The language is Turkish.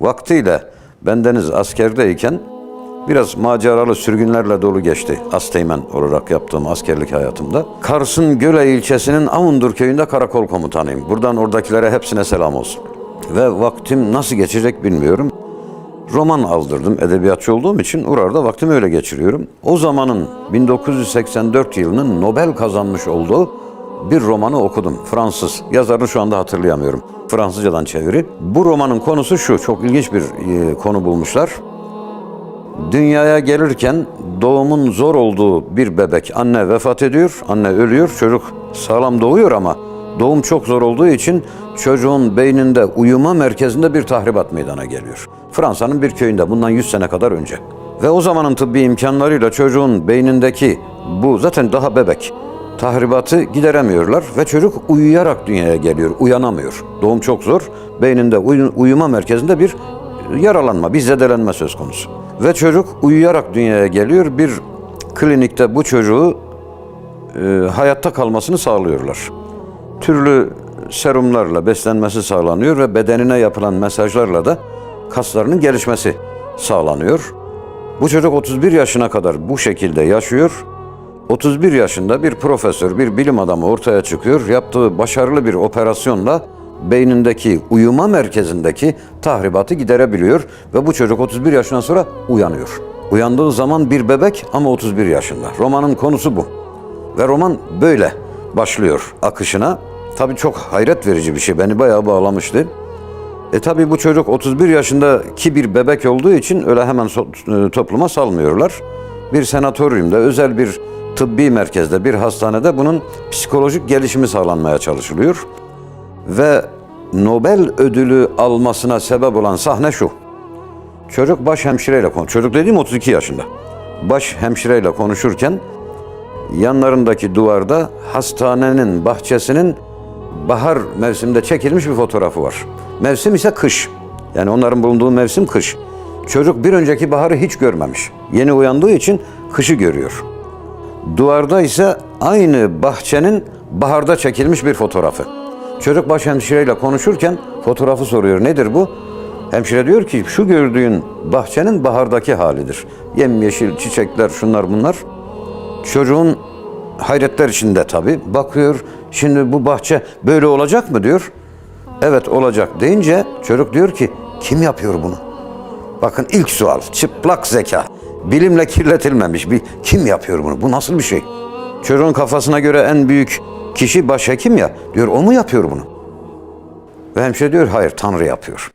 Vaktiyle bendeniz askerdeyken biraz maceralı sürgünlerle dolu geçti. Asteğmen olarak yaptığım askerlik hayatımda. Kars'ın Göle ilçesinin Avundur köyünde karakol komutanıyım. Buradan oradakilere hepsine selam olsun. Ve vaktim nasıl geçecek bilmiyorum. Roman aldırdım edebiyatçı olduğum için Urar'da vaktimi öyle geçiriyorum. O zamanın 1984 yılının Nobel kazanmış olduğu bir romanı okudum. Fransız. Yazarını şu anda hatırlayamıyorum. Fransızcadan çeviri. Bu romanın konusu şu. Çok ilginç bir e, konu bulmuşlar. Dünyaya gelirken doğumun zor olduğu bir bebek anne vefat ediyor, anne ölüyor, çocuk sağlam doğuyor ama doğum çok zor olduğu için çocuğun beyninde uyuma merkezinde bir tahribat meydana geliyor. Fransa'nın bir köyünde bundan 100 sene kadar önce. Ve o zamanın tıbbi imkanlarıyla çocuğun beynindeki bu zaten daha bebek tahribatı gideremiyorlar ve çocuk uyuyarak dünyaya geliyor, uyanamıyor. Doğum çok zor. Beyninde uyu- uyuma merkezinde bir yaralanma, bir zedelenme söz konusu. Ve çocuk uyuyarak dünyaya geliyor. Bir klinikte bu çocuğu e, hayatta kalmasını sağlıyorlar. Türlü serumlarla beslenmesi sağlanıyor ve bedenine yapılan mesajlarla da kaslarının gelişmesi sağlanıyor. Bu çocuk 31 yaşına kadar bu şekilde yaşıyor. 31 yaşında bir profesör, bir bilim adamı ortaya çıkıyor. Yaptığı başarılı bir operasyonla beynindeki uyuma merkezindeki tahribatı giderebiliyor ve bu çocuk 31 yaşından sonra uyanıyor. Uyandığı zaman bir bebek ama 31 yaşında. Romanın konusu bu. Ve roman böyle başlıyor akışına. Tabii çok hayret verici bir şey. Beni bayağı bağlamıştı. E tabii bu çocuk 31 yaşındaki bir bebek olduğu için öyle hemen e, topluma salmıyorlar. Bir senatoryumda, özel bir tıbbi merkezde, bir hastanede bunun psikolojik gelişimi sağlanmaya çalışılıyor. Ve Nobel ödülü almasına sebep olan sahne şu. Çocuk baş hemşireyle konuş. Çocuk dediğim 32 yaşında. Baş hemşireyle konuşurken yanlarındaki duvarda hastanenin bahçesinin bahar mevsiminde çekilmiş bir fotoğrafı var. Mevsim ise kış. Yani onların bulunduğu mevsim kış. Çocuk bir önceki baharı hiç görmemiş. Yeni uyandığı için kışı görüyor. Duvarda ise aynı bahçenin baharda çekilmiş bir fotoğrafı. Çocuk baş hemşireyle konuşurken fotoğrafı soruyor. Nedir bu? Hemşire diyor ki şu gördüğün bahçenin bahardaki halidir. Yemyeşil çiçekler şunlar bunlar. Çocuğun hayretler içinde tabii. Bakıyor şimdi bu bahçe böyle olacak mı diyor. Evet olacak deyince çocuk diyor ki kim yapıyor bunu? Bakın ilk sual çıplak zeka. Bilimle kirletilmemiş bir kim yapıyor bunu? Bu nasıl bir şey? Çocuğun kafasına göre en büyük kişi başhekim ya. Diyor o mu yapıyor bunu? Ve hemşire diyor hayır Tanrı yapıyor.